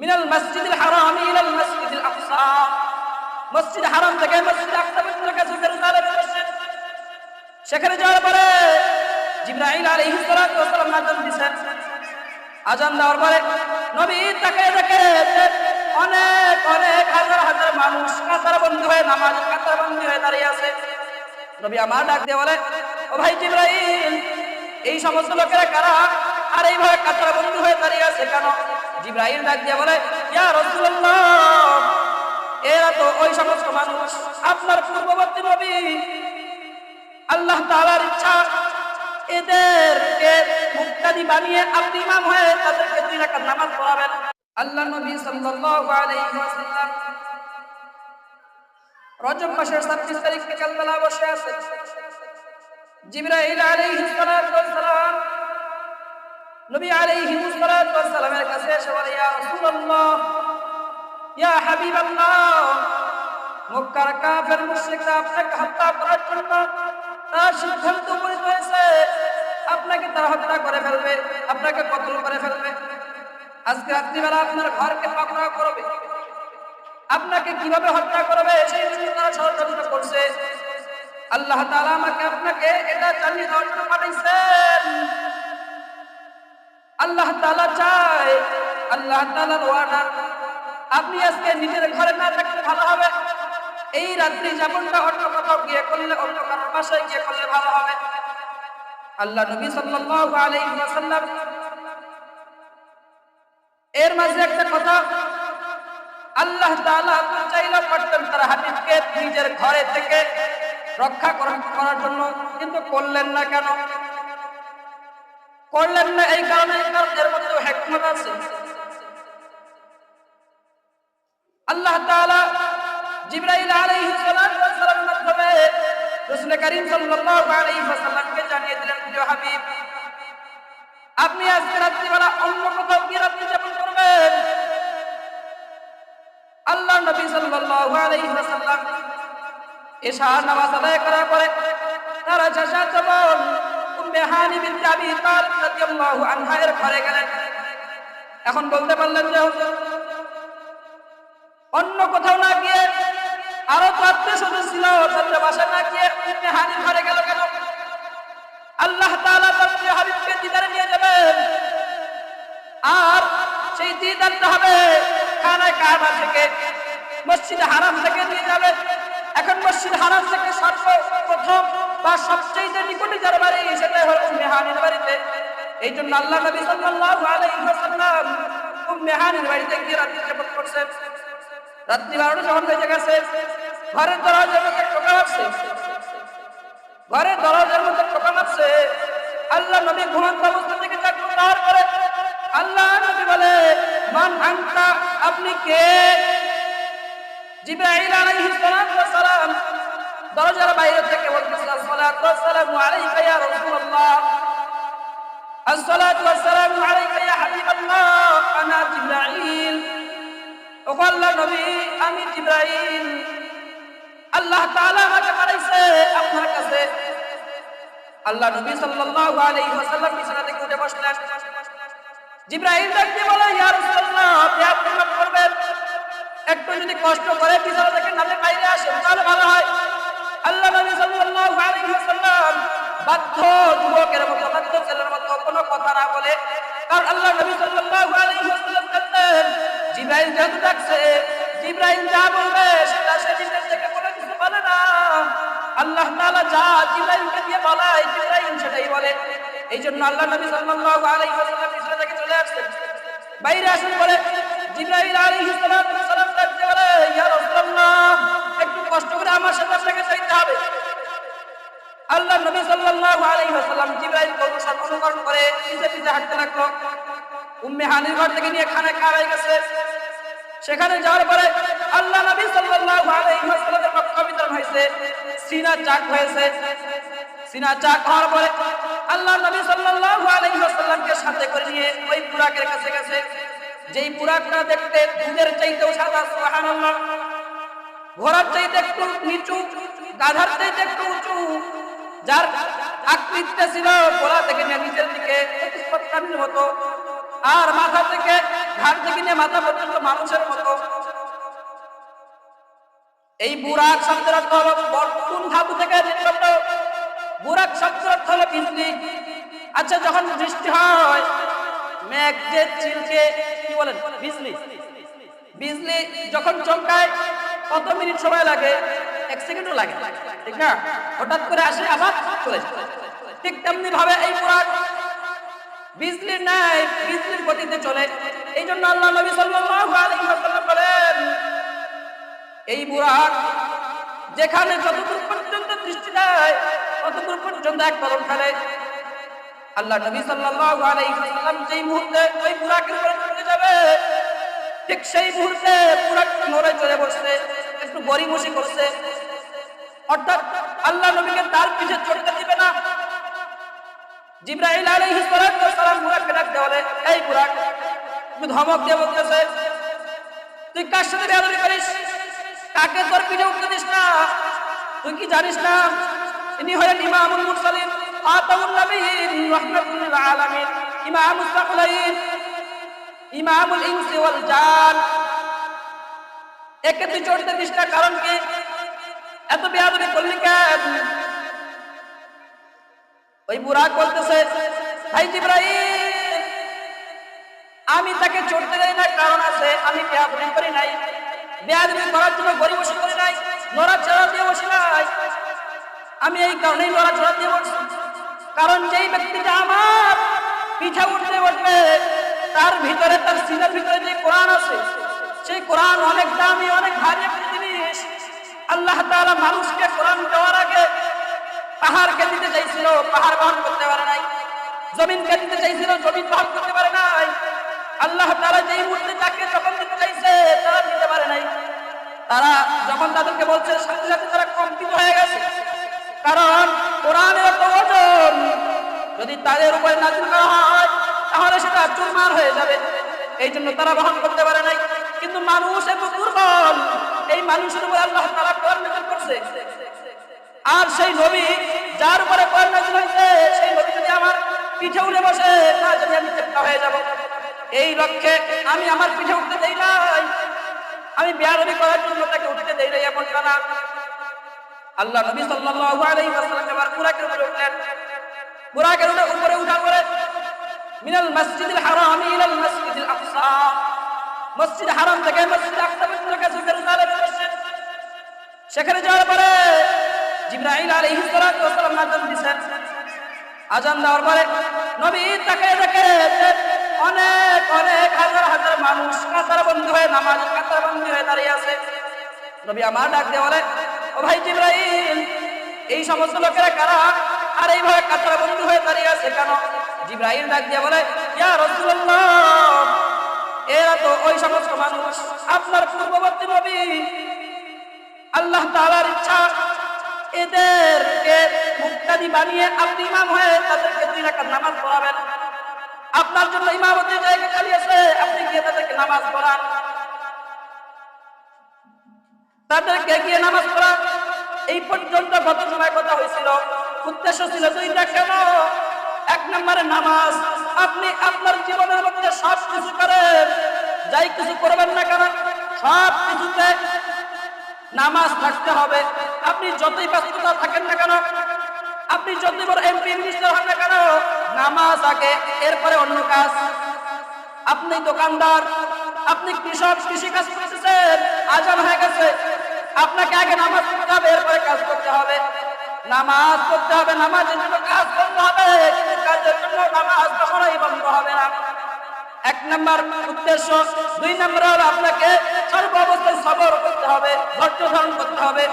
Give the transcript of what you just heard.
মিনাল মসজিদুল হারাম ইলাল মসজিদুল আকসা। মসজিদ হারাম থেকে মসজিদ আকসা পর্যন্ত গেছে জেরুজালেম মসজিদ সেখানে যাওয়ার পরে জিব্রাইল আলাইহিস সালাতু ওয়াস সালাম আযান দিছেন আজান দেওয়ার পরে নবী তাকে দেখে অনেক অনেক হাজার হাজার মানুষ কাতার বন্ধু হয়ে নামাজ কাতার বন্ধু হয়ে দাঁড়িয়ে আছে। নবী আমার ডাক দিয়ে বলে, ও ভাই জিব্রাইল, এই সমস্ত লোকেরা কারা? আর এইভাবে কাতার বন্ধু হয়ে দাঁড়িয়ে আছে কেন? জিব্রাইল ডাক দিয়ে বলে এরা তো ওই সমস্ত মানুষ। আপনার পূর্ববর্তী নবী, আল্লাহ তাআলার ইচ্ছা, এদেরকে মুক্তাদি বানিয়ে আপনি ইমাম হয়ে তাদেরকে দুই রাকাত নামাজ পড়াবেন। আল্লাহ নবী সাল্লাল্লাহু আলাইহি ওয়াসাল্লাম রজব মাসের 26 তারিখ বিকালবেলা বসে আছে। জিবরাইল আলাইহিস সালাম নবী আলাইহিস সালাতু ওয়াস কাছে এসে বলে, ইয়া রাসূলুল্লাহ, ইয়া হাবিবাল্লাহ, মক্কার কাফের মুশরিকরা আপনাকে হত্যা করার জন্য তার সিদ্ধান্ত উপনীত হয়েছে। আপনাকে তারা হত্যা করে ফেলবে, আপনাকে কতল করে ফেলবে। আজকে রাত্রিবেলা আপনার ঘরকে পাকড়াও করবে। আপনাকে কীভাবে হত্যা করবে সেই তারা ষড়যন্ত্র করছে। আল্লাহ তাআলা আমাকে আপনাকে এটা জানিয়ে দেওয়ার জন্য পাঠাইছেন। আল্লাহ তাআলা চায়, আল্লাহ তাআলার ওয়াদা। আপনি আজকে নিজের ঘরে না থাকলে ভালো হবে। এই রাত্রি যাপনটা অন্য কোথাও গিয়ে করলে অন্য কারোর বাসায় গিয়ে করলে ভালো হবে। আল্লাহ নবী ওয়াসাল্লাম, এর মাঝে একটা কথা, আল্লাহ তাআলা তো চাইলে পারতেন তার হাবিবকে নিজের ঘরে থেকে রক্ষা করা- করার জন্য, কিন্তু করলেন না কেন? করলেন না এই কারণে এর মধ্যে হেকমত আছে। আল্লাহ তাআলা জিবরাইল আলাইহিস সালামের মাধ্যমে রাসূল করিম সাল্লাল্লাহু আলাইহি ওয়াসাল্লামকে জানিয়ে দিলেন, প্রিয় হাবিব, আপনি আজকে রাত্রিবেলা অন্য কোথাও গিয়ে রাত্রি যাপন করবেন? আল্লাহ নবী সাল্লাল্লাহু আলাইহি এশা নামাজ আদায় করার পরে তারা চাচাতো বোন উম্মে হানি বিনতে এখন বলতে পারলেন যে, অন্য কোথাও না গিয়ে আরও তো আত্মীয় ছিল তাদের বাসায় না গিয়ে উম্মে হানির ঘরে গেল কেন? আল্লাহ তাআলা তার প্রিয় হাবিবকে দিদারে নিয়ে যাবেন। আর সেই দিদারটা হবে খানায় কাবা থেকে, মসজিদ হারাম থেকে নিয়ে যাবে। এখন মসজিদ হারাম থেকে সর্বপ্রথম বা সবচেয়ে নিকটে যার বাড়ি সেটাই হলো উম্মে বাড়িতে। এই জন্য আল্লাহ নবী সাল্লাল্লাহু আলাইহি ওয়াসাল্লাম উম্মে হানির বাড়িতে গিয়ে রাত্রি যাপন করছেন। রাত্রি বারোটা যখন বেজে গেছে, ঘরের দরজার মধ্যে টোকা মারছে। ঘরের দরজার মধ্যে টোকা মারছে। আল্লাহ নবী ঘুমন্ত অবস্থা থেকে জাগ্রত হওয়ার পরে আল্লাহ নবী বলে, মান আনতা, আপনি কে? জিব্রাইল আলাইহিস সালাম দরজার বাইরে থেকে বলতেছে, আসসালাতু ওয়াস সালামু আলাইকা ইয়া রাসূলুল্লাহ। আসসালাতু ওয়াস সালামু আলাইকা ইয়া হাবিবাল্লাহ। আনা জিব্রাইল। ও আল্লাহ নবী, আমি জিব্রাইল। আল্লাহ তাআলা আমাকে পাঠাইছে আপনার কাছে। আল্লাহ নবী সাল্লাল্লাহু আলাইহি ওয়াসাল্লাম বিছানা থেকে উঠে বসলেন। জিব্রাইল ডাকতে বলে, ইয়া রাসূলুল্লাহ, আপনি করবেন। একটু যদি কষ্ট করে বিছানা থেকে নামে বাইরে আসেন তাহলে ভালো হয়। আল্লাহ নবী সাল্লাল্লাহু আলাইহি ওয়াসাল্লাম বাধ্য যুবকের মতো, বাধ্য ছেলের মতো কোনো কথা না বলে, কারণ আল্লাহ নবী সাল্লাল্লাহু আলাইহি ওয়াসাল্লাম জানতেন জিব্রাইল যেহেতু ডাকছে, জিব্রাইল যা বলবে, সেটা সে নিজের থেকে বলে কিছু বলে না। আল্লাহ তাআলা যা জিব্রাইলকে দিয়ে বলায়, জিব্রাইল সেটাই বলে। এই জন্য আল্লাহ নবী সাল্লাল্লাহু আলাইহি ওয়াসাল্লাম ইসরা থেকে চলে আসছেন। বাইরে আসেন বলে, জিব্রাইল আলাইহিস সালাম ইয়া রাসূলুল্লাহ, একটু কষ্ট করে আমার সাথে আপনাকে যাইতে হবে। আল্লাহ নবী সাল্লাল্লাহু আলাইহি ওয়াসাল্লাম জিব্রাইল অনুসরণ অনুকরণ করে পিছে পিছে হাঁটতে লাগল। উম্মে হানির ঘর থেকে নিয়ে খানা খাওয়াই গেছে। সেখানে যাওয়ার পরে আল্লাহ নবী সাল্লাল্লাহু আলাইহি ওয়াসাল্লামের রক্ত বিতরণ হয়েছে, সিনা চাক হয়েছে। সিনা চাক হওয়ার আল্লাহ নবী সাল্লাল্লাহু সাথে করে নিয়ে ওই পুরাকের কাছে গেছে। যেই পুরাকটা দেখতে দুধের চাইতেও সাদা, সুবহানাল্লাহ। ঘোড়ার চাইতে একটু নিচু, গাধার চাইতে একটু উঁচু, যার আকৃতিটা ছিল গোড়া থেকে নিয়ে নিচের দিকে চতুষ্পদ মতো, আর মাথা থেকে ঘাট থেকে নিয়ে মাথা পর্যন্ত মানুষের মতো। এই বুরাক শব্দের অর্থ হলো বর- কোন ধাতু থেকে নির্গত। বুরাক শব্দের অর্থ হলো বিজলি আচ্ছা যখন বৃষ্টি হয়, মেঘ যে চিলকে কি বলেন? বিজলি বিজলি যখন চমকায়, কত মিনিট সময় লাগে? এক সেকেন্ডও লাগে ঠিক না? হঠাৎ করে আসে আবার চলে। ঠিক তেমনি ভাবে এই বুরাক বিজলি নাই বিজলির গতিতে চলে। এই জন্য আল্লাহ নবী সাল্লাল্লাহু আলাইহি ওয়াসাল্লাম বলেন, এই বুরাক যেখানে যতদূর পর্যন্ত দৃষ্টি দেয়, ততদূর পর্যন্ত এক কদম ফেলে। আল্লাহ নবী সাল্লাল্লাহু আলাইহি ওয়াসাল্লাম যেই মুহূর্তে ওই বুরাকের উপরে যাবে। ঠিক সেই মুহূর্তে বুরাক নড়ে চলে বসছে, একটু গরিমসি করছে। অর্থাৎ আল্লাহ নবীকে তার পিছে চড়তে দিবে না। সালাতু ওয়াস সালাম বুরাককে ডাকতে বলে এই বুরাক তুমি ধমক দিয়ে বলতেছে, তুই কার সাথে করিস? কাকে তোর পিঠে উঠতে দিস না? তুই কি জানিস না? ইনি হলেন ইমামুল মুরসালিন আতাউন নবীন, রাহমাতুল আলামিন, ইমামুস সাকলাইন। ইমামুল ইনসি ওয়াল জান। একে তুই দিস কারণ কি? এত বেয়াদবি করলি কেন? ওই বুড়া বলতেছে, ভাই জিব্রাইল, আমি তাকে চড়তে যাই না, কারণ আছে আমি বেয়াদবি করি নাই। বেয়াদবি করার জন্য গরিব বসে করি নাই, নড়াচড়া দিয়ে বসি নাই। আমি এই কারণেই নড়াচড়া দিয়ে বসছি। কারণ যেই ব্যক্তিটা আমার পিঠা উঠতে বসবে তার ভিতরে, তার সিনার ভিতরে যে কোরআন আছে, সেই কোরআন অনেক দামি, অনেক ভারী একটা জিনিস। আল্লাহ তাআলা মানুষকে কোরআন দেওয়ার আগে পাহাড়কে দিতে চাইছিল, পাহাড় বহন করতে পারে নাই, জমিনকে দিতে চাইছিল, জমিন বহন করতে পারে নাই। আল্লাহ তারা যেই মুহূর্তে যাকে যখন দিতে চাইছে, তারা দিতে পারে নাই। তারা যখন তাদেরকে বলছে, সাথে সাথে তারা কম্পিত হয়ে গেছে। কারণ কোরআনের ওজন যদি তাদের উপরে নাজিল করা হয় তাহলে সেটা চুরমার হয়ে যাবে। এই জন্য তারা বহন করতে পারে নাই। কিন্তু মানুষ এত দুর্বল, এই মানুষের উপর আল্লাহ তারা নাজিল করছে। আর সেই নবী যার উপরে নাযিল হয়েছে, সেই নবী যদি আমার পিঠে উঠে বসে না যদি আমি চেষ্টা হয়ে যাব। এই লক্ষ্যে আমি আমার পিঠে উঠতে দেই নাই। আমি বিয়ারবি করার জন্য তাকে উঠতে দেই নাই, এমন না আল্লাহ নবী সাল্লাল্লাহু আলাইহি ওয়াসাল্লাম এবার বুরাকের উপরে উঠলেন। বুরাকের উপরে উঠার পরে মিনাল মসজিদিল হারাম ইলাল মসজিদিল আকসা। মসজিদ হারাম থেকে মসজিদ আকসা পর্যন্ত গেছে জেরুজালেমে মসজিদ। সেখানে যাওয়ার পরে জিব্রাইল আলাইহিস সালাতু ওয়াস সালাম আযান দিছেন। আযান দেওয়ার পরে নবী তাকে দেখে অনেক অনেক হাজার হাজার মানুষ কাতার বন্ধ হয়ে, নামাজ কাতার বন্ধ হয়ে দাঁড়িয়ে আছে। নবী আমার ডাক দিয়ে বলে, ও ভাই জিব্রাইল, এই সমস্ত লোকেরা কারা? আর এইভাবে কাতার বন্ধ হয়ে দাঁড়িয়ে আছে কেন? জিব্রাইল ডাক দিয়ে বলে, ইয়া রাসূলুল্লাহ, এরা তো ওই সমস্ত মানুষ, আপনার পূর্ববর্তী নবী। আল্লাহ তাআলার ইচ্ছা, এদেরকে মুক্তাদি বানিয়ে আপনি ইমাম হয়ে তাদেরকে দুই রাকাত নামাজ পড়াবেন। আপনার জন্য ইমামতির জায়গা খালি আছে, আপনি গিয়ে তাদেরকে নামাজ পড়ান। তাদেরকে গিয়ে নামাজ পড়ান। এই পর্যন্ত গত সময় কথা হয়েছিল, উদ্দেশ্য ছিল দুইটা কেন? এক নম্বরে নামাজ। আপনি আপনার জীবনের মধ্যে সব কিছু করেন, যাই কিছু করবেন না কেন, সব কিছুতে নামাজ থাকতে হবে। আপনি যতই ব্যস্ততা থাকেন না কেন, আপনি যতই বড় এমপি মিনিস্টার হন না কেন, নামাজ আগে, এরপরে অন্য কাজ। আপনি দোকানদার, আপনি কৃষক কৃষি কাজ করতেছেন, আজান হয়ে গেছে। আপনাকে আগে নামাজ পড়তে হবে, এরপরে কাজ করতে হবে। নামাজ পড়তে হবে, নামাজের জন্য কাজ করতে হবে, কিন্তু কাজের জন্য নামাজ কখনোই বন্ধ হবে না। এক নম্বর উদ্দেশ্য, দুই নম্বর আপনাকে সর্ব অবস্থায় সবর করতে হবে, ধৈর্য ধারণ করতে হবে।